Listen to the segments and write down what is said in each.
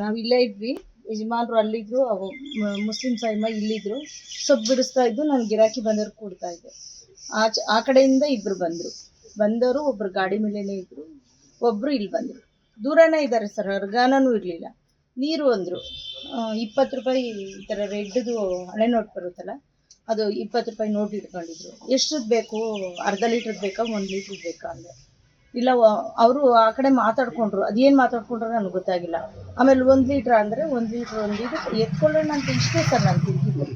ನಾವು ಇಲ್ಲೇ ಇದ್ವಿ. ಯಜಮಾನ್ರು ಅಲ್ಲಿದ್ರು ಮುಸ್ಲಿಂ ಸಾಯಿಮ ಇಲ್ಲಿದ್ರು. ಸೊಪ್ಪು ಬಿಡಿಸ್ತಾ ಇದ್ದು ನಾನು ಗಿರಾಕಿ ಬಂದವ್ರು ಕೊಡ್ತಾ ಇದ್ದೆ ಆಚೆ, ಆ ಕಡೆಯಿಂದ ಇಬ್ರು ಬಂದರು. ಬಂದವರು ಒಬ್ರು ಗಾಡಿ ಮೇಲೇನೆ ಇದ್ರು, ಒಬ್ರು ಇಲ್ಲಿ ಬಂದರು. ದೂರನೇ ಇದ್ದಾರೆ ಸರ್ ಹರ್ಗಾನೂ ಇರಲಿಲ್ಲ. ನೀರು ಅಂದರು. ಇಪ್ಪತ್ತು ರೂಪಾಯಿ ಈ ಥರ ರೆಡ್ದು ಹಳೆ ನೋಟ್ ಬರುತ್ತಲ್ಲ, ಅದು ಇಪ್ಪತ್ತು ರೂಪಾಯಿ ನೋಟ್ ಇಟ್ಕೊಂಡಿದ್ರು. ಎಷ್ಟದ್ದು ಬೇಕು? ಅರ್ಧ ಲೀಟ್ರದ್ದು ಬೇಕಾ, ಒಂದು ಲೀಟ್ರದ್ದು ಬೇಕಾ ಅಂದೆ. ಇಲ್ಲ, ಅವರು ಆ ಕಡೆ ಮಾತಾಡ್ಕೊಂಡ್ರು. ಅದೇನು ಮಾತಾಡ್ಕೊಂಡ್ರು ನನಗೆ ಗೊತ್ತಾಗಿಲ್ಲ. ಆಮೇಲೆ ಒಂದು ಲೀಟ್ರ್ ಅಂದರೆ ಒಂದು ಲೀಟ್ರ್ ಒಂದು ಇದು ಎತ್ಕೊಳ್ಳೋಣ ಅಂತ ಇಷ್ಟೇ ಸರ್ ನಾನು ತಿಂತಿದ್ದೆ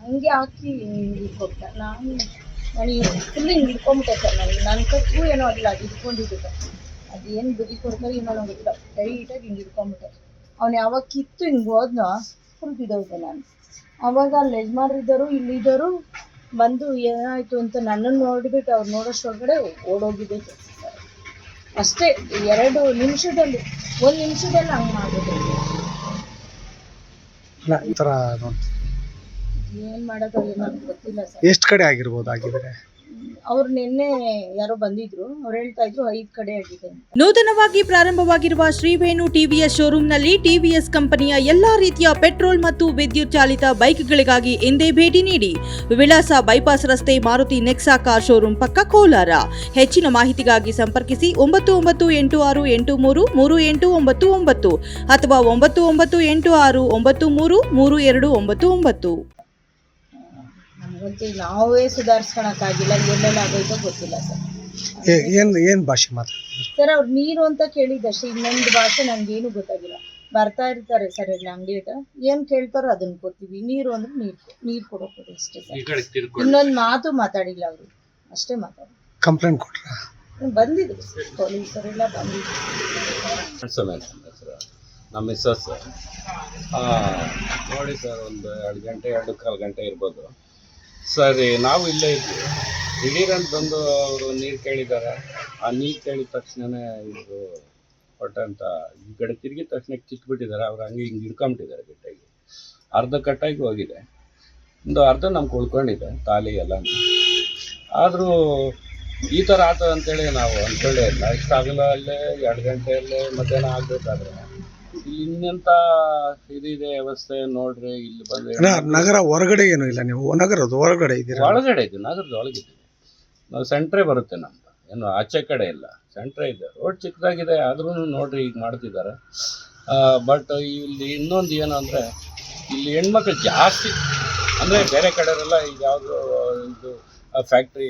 ಹಂಗೆ ಹಾಕಿ ಹಿಂಗೆ ಕೊಟ್ಟ ನಾನು ನನಗೆ ಫುಲ್ ಹಿಂಗೆ ಹಿಡ್ಕೊಂಬಿಟ್ಟೆ ಸರ್ ನನಗೆ ನನ್ನ ಕತ್ತು ಏನೋ ಅಲ್ಲ ಅದು ಹಿಡ್ಕೊಂಡಿದ್ದೆ ಅದೇನು ಬುದ್ಧಿ ಕೊಡ್ತಾರೆ ಏನೋ ನಂಗೆ ಗೊತ್ತಿಲ್ಲ. ಟೈಟಾಗಿ ಹಿಂಗೆ ಹಿಡ್ಕೊಂಬಿಟ್ಟೆ ಅವ್ನು ಯಾವಾಗ ಕಿತ್ತು ಹಿಂಗೆ ಹೋದ್ನೋ ಫುಲ್ ನಾನು. ಅವಾಗ ಅಲ್ಲಿ ಯಜಮಾನ್ರಿದ್ದರು ಇಲ್ಲಿದ್ದರು ಬಂದು ಏನಾಯಿತು ಅಂತ ನನ್ನನ್ನು ನೋಡಿಬಿಟ್ಟು ಅವ್ರು ನೋಡೋಷ್ಟೊಳಗಡೆ ಓಡೋಗಿದ್ದೆ ಸರ್ ಅಷ್ಟೇ ಎರಡು ನಿಮಿಷದಲ್ಲಿ ಒಂದು ನಿಮಿಷದಲ್ಲಿ ಹಂಗೆ ಮಾಡೋದು. ಇಲ್ಲ ಈ ಥರ ಏನು ಮಾಡೋದು ಗೊತ್ತಿಲ್ಲ ಸರ್. ಎಷ್ಟು ಕಡೆ ಆಗಿರ್ಬೋದು ಆಗಿದ್ರೆ ಅವ್ರು ನಿನ್ನೆ ಯಾರೋ ಬಂದಿದ್ರು. ಅವ್ರು ಹೇಳ್ತಾ ಇದ್ರು ಐದು ಕಡೆ ಆಗಿದೆ ನೂತನವಾಗಿ ಪ್ರಾರಂಭವಾಗಿರುವ ಶ್ರೀವೇಣು ಟಿವಿಎಸ್ ಶೋರೂಮ್ನಲ್ಲಿ ಟಿವಿಎಸ್ ಕಂಪನಿಯ ಎಲ್ಲಾ ರೀತಿಯ ಪೆಟ್ರೋಲ್ ಮತ್ತು ವಿದ್ಯುತ್ ಚಾಲಿತ ಬೈಕ್ಗಳಿಗಾಗಿ ಎಂದೇ ಭೇಟಿ ನೀಡಿ. ವಿಳಾಸ ಬೈಪಾಸ್ ರಸ್ತೆ ಮಾರುತಿ ನೆಕ್ಸಾ ಕಾರ್ ಶೋರೂಮ್ ಪಕ್ಕ ಕೋಲಾರ. ಹೆಚ್ಚಿನ ಮಾಹಿತಿಗಾಗಿ ಸಂಪರ್ಕಿಸಿ ಒಂಬತ್ತು ಒಂಬತ್ತು ಎಂಟು ಆರು ಎಂಟು ಮೂರು ಮೂರು ಎಂಟು ಒಂಬತ್ತು ಒಂಬತ್ತು ಅಥವಾ ಒಂಬತ್ತು ಒಂಬತ್ತು ಎಂಟು ಆರು ಒಂಬತ್ತು ಮೂರು ಮೂರು ಎರಡು ಒಂಬತ್ತು ಒಂಬತ್ತು. ನಮಗಂತೂ ನಾವೇ ಸುಧಾರಿಸ್ಕೊಳಕ್ಕಾಗಿಲ್ಲ. ಎಲ್ಲೆಲ್ಲ ಆಗೋಯ್ತೋ ಗೊತ್ತಿಲ್ಲ ಸರ್. ಏನು ಏನ್ ಭಾಷೆ ಮಾತಾಡ್ತಿದ್ರು ಸರ್ ಅವ್ರು ನೀರು ಅಂತ ಕೇಳಿದಷ್ಟೇ ಇನ್ನೊಂದು ಭಾಷೆ ನನಗೇನು ಗೊತ್ತಾಗಿಲ್ಲ. ಬರ್ತಾ ಇರ್ತಾರೆ ಸರ್ ಇಲ್ಲಿ ಅಂಗಡಿ ಹತ್ರ. ಏನು ಕೇಳ್ತಾರೋ ಅದನ್ನ ಕೊಡ್ತೀವಿ. ನೀರು ಅಂದ್ರೆ ನೀರು. ನೀರು ಕೊಡೋಕೆ ಕೊಡಿ ಅಷ್ಟೇ ಸರ್. ಇನ್ನೊಂದು ಮಾತು ಮಾತಾಡಿಲ್ಲ ಅವರು. ಅಷ್ಟೇ ಮಾತಾಡಿ. ಕಂಪ್ಲೇಂಟ್ ಕೊಟ್ರ? ಬಂದಿದ್ರು ಪೊಲೀಸರೆಲ್ಲ ಬಂದಿದ್ರು. ಸಮೇತ ಹೆಸರು ನಮ್ಮ ಮಿಸ್ಸಸ್ ನೋಡಿ ಸರ್ ಒಂದು ಎರಡು ಗಂಟೆ ಎರಡು ಕಾಲು ಗಂಟೆ ಇರ್ಬೋದು. ಸರಿ ನಾವು ಇಲ್ಲೇ ಇದ್ವಿ. ದಿಢೀರಂತ ಬಂದು ಅವರು ನೀರು ಕೇಳಿದ್ದಾರೆ ಆ ನೀರು ಕೇಳಿದ ತಕ್ಷಣವೇ ಇದು ಕೊಟ್ಟಂತ ಈ ಕಡೆ ತಿರುಗಿದ ತಕ್ಷಣ ಕಿತ್ಬಿಟ್ಟಿದ್ದಾರೆ ಅವ್ರು ಹಂಗೆ ಹಿಂಗೆ ಹಿಡ್ಕೊಂಬಿಟ್ಟಿದ್ದಾರೆ ಗಟ್ಟಾಗಿ ಅರ್ಧ ಕಟ್ಟಾಗಿ ಹೋಗಿದೆ. ಒಂದು ಅರ್ಧ ನಮ್ಗೆ ಉಳ್ಕೊಂಡಿದೆ, ತಾಲಿ ಎಲ್ಲ. ಆದರೂ ಈ ಥರ ಆತದ ಅಂತೇಳಿ ನಾವು ಅಂದ್ಕೊಳ್ಳೇ ಇಲ್ಲ. ಇಷ್ಟಾಗಲ್ಲ ಅಲ್ಲೇ, ಎರಡು ಗಂಟೆಯಲ್ಲೇ ಮಧ್ಯಾಹ್ನ ಆಗಬೇಕಾದ್ರೆ. ಇಲ್ಲಿ ಇನ್ನೆಂಥ ಇದಿದೆ ವ್ಯವಸ್ಥೆ ನೋಡ್ರಿ ಇಲ್ಲಿ ಬಂದು ನ- ನಗರ ಹೊರಗಡೆ ಏನು ಇಲ್ಲ ನೀವು ನಗರದ ಹೊರಗಡೆ ಇದ್ದೀರಾ? ಒಳಗಡೆ ಇದೆ ನಗರದ ಒಳಗಿದೆ. ನಾವು ಸೆಂಟ್ರೇ ಬರುತ್ತೆ ನಮ್ದು ಏನು ಆಚೆ ಕಡೆ ಇಲ್ಲ ಸೆಂಟ್ರೇ ಇದೆ. ರೋಡ್ ಚಿಕ್ಕದಾಗಿದೆ ಆದ್ರೂ ನೋಡ್ರಿ ಈಗ ಮಾಡ್ತಿದ್ದಾರೆ. ಬಟ್ ಇಲ್ಲಿ ಇನ್ನೊಂದು ಏನು ಅಂದರೆ ಇಲ್ಲಿ ಹೆಣ್ಮಕ್ಳು ಜಾಸ್ತಿ ಅಂದರೆ ಬೇರೆ ಕಡೆಯವರೆಲ್ಲ ಈಗ ಯಾವುದು ಇದು ಫ್ಯಾಕ್ಟ್ರಿ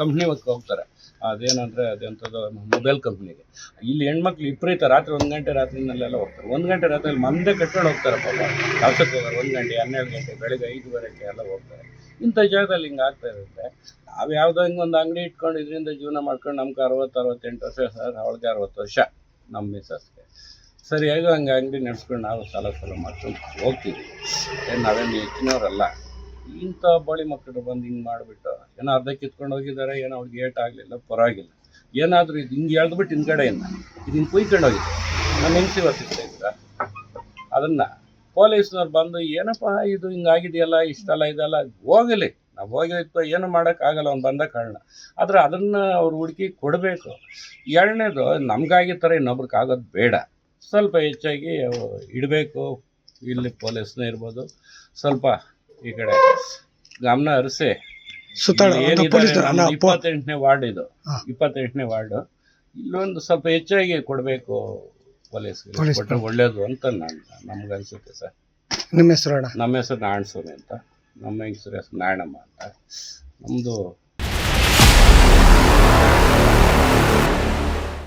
ಕಂಪ್ನಿ ಹೋಗ್ತಾರೆ. ಅದೇನಂದರೆ ಅದೆಂಥದ್ದು ಮೊಬೈಲ್ ಕಂಪ್ನಿಗೆ ಇಲ್ಲಿ ಹೆಣ್ಮಕ್ಳು ವಿಪರೀತ ರಾತ್ರಿ ಒಂದು ಗಂಟೆ ರಾತ್ರಿನಲ್ಲೆಲ್ಲ ಹೋಗ್ತಾರೆ. ಒಂದು ಗಂಟೆ ರಾತ್ರಿ ಮಂದೆ ಕಟ್ಕೊಂಡು ಹೋಗ್ತಾರೆ ಪಾಪ. ಕೆಲಸಕ್ಕೆ ಹೋಗೋರು ಒಂದು ಗಂಟೆ ಹನ್ನೆರಡು ಗಂಟೆ ಬೆಳಿಗ್ಗೆ ಐದುವರೆಗೆ ಎಲ್ಲ ಹೋಗ್ತಾರೆ. ಇಂಥ ಜಾಗದಲ್ಲಿ ಹಿಂಗೆ ಆಗ್ತಾ ಇರುತ್ತೆ. ನಾವು ಯಾವುದೋ ಹಿಂಗೆ ಒಂದು ಅಂಗಡಿ ಇಟ್ಕೊಂಡು ಇದರಿಂದ ಜೀವನ ಮಾಡ್ಕೊಂಡು ನಮ್ಗೆ ಅರವತ್ತು ಅರವತ್ತೆಂಟು ವರ್ಷ ಸರ್ ಅವಳಿಗೆ ಅರವತ್ತು ವರ್ಷ ನಮ್ಮ ಮಿಸ್ಸಸ್ಗೆ. ಸರಿ ಹೇಗೋ ಹಂಗೆ ಅಂಗಡಿ ನಡೆಸ್ಕೊಂಡು ನಾವು ಸಾಲ ಸಾಲ ಮಾಡ್ಕೊಂಡು ಹೋಗ್ತೀವಿ. ಏನು ನಾವೇನು ಹೆಚ್ಚಿನವರಲ್ಲ. ಇಂಥ ಬಳಿ ಮಕ್ಕಳು ಬಂದು ಹಿಂಗೆ ಮಾಡಿಬಿಟ್ಟು ಏನೋ ಅರ್ಧ ಕಿತ್ಕೊಂಡು ಹೋಗಿದ್ದಾರೆ, ಏನೋ ಅವ್ರಿಗೆ ಏಟ್ ಆಗಲಿಲ್ಲ, ಪರವಾಗಿಲ್ಲ. ಏನಾದರೂ ಇದು ಹಿಂಗೆ ಎಳ್ದ್ಬಿಟ್ಟು ಹಿಂದ್ಗಡೆಯಿಂದ, ಇದು ಹಿಂಗೆ ಕುಯ್ಕೊಂಡು ಹೋಗಿದೆ. ನಾನು ಹೆಂಗೆ ವರ್ತಿಸ್ತಾ ಇದ್ದೀರಾ? ಅದನ್ನು ಪೊಲೀಸ್ನವ್ರು ಬಂದು, ಏನಪ್ಪ ಇದು ಹಿಂಗಾಗಿದೆಯಲ್ಲ ಇಷ್ಟೆಲ್ಲ ಇದೆಲ್ಲ, ಹೋಗಲಿ. ನಾವು ಹೋಗಿತ್ತು ಏನು ಮಾಡೋಕ್ಕಾಗಲ್ಲ ಅವ್ನು ಬಂದ ಕಾರಣ. ಆದರೆ ಅದನ್ನು ಅವ್ರು ಹುಡುಕಿ ಕೊಡಬೇಕು. ಎರಡನೇದು, ನಮಗಾಗಿ ಥರ ಇನ್ನೊಬ್ರಿಗೆ ಆಗೋದು ಬೇಡ. ಸ್ವಲ್ಪ ಹೆಚ್ಚಾಗಿ ಇಡಬೇಕು. ಇಲ್ಲಿ ಪೊಲೀಸ್ನೇ ಇರ್ಬೋದು. ಸ್ವಲ್ಪ ಈ ಕಡೆ ಗಮನ ಹರಿಸಿ. ಇಪ್ಪತ್ತೆಂಟನೇ ವಾರ್ಡ್ ಇದು. ಇಪ್ಪತ್ತೆಂಟನೇ ವಾರ್ಡ್. ಇಲ್ಲೊಂದು ಸ್ವಲ್ಪ ಹೆಚ್ಚಾಗಿ ಕೊಡಬೇಕು ಪೊಲೀಸ್ ಕೊಟ್ಟರೆ ಒಳ್ಳೇದು ಅಂತ ನಾನು ನಮ್ಗೆ ಅನ್ಸುತ್ತೆ ಸರ್. ನಿಮ್ಮ ಹೆಸರು ನಮ್ಮ ಹೆಸರು ನಾರಾಯಣ ಸ್ವಾಮಿ ಅಂತ. ನಮ್ಮ ಹೆಸರು ಹೆಸರು ನಾರಾಯಣಮ್ಮ ಅಂತ. ನಮ್ಮದು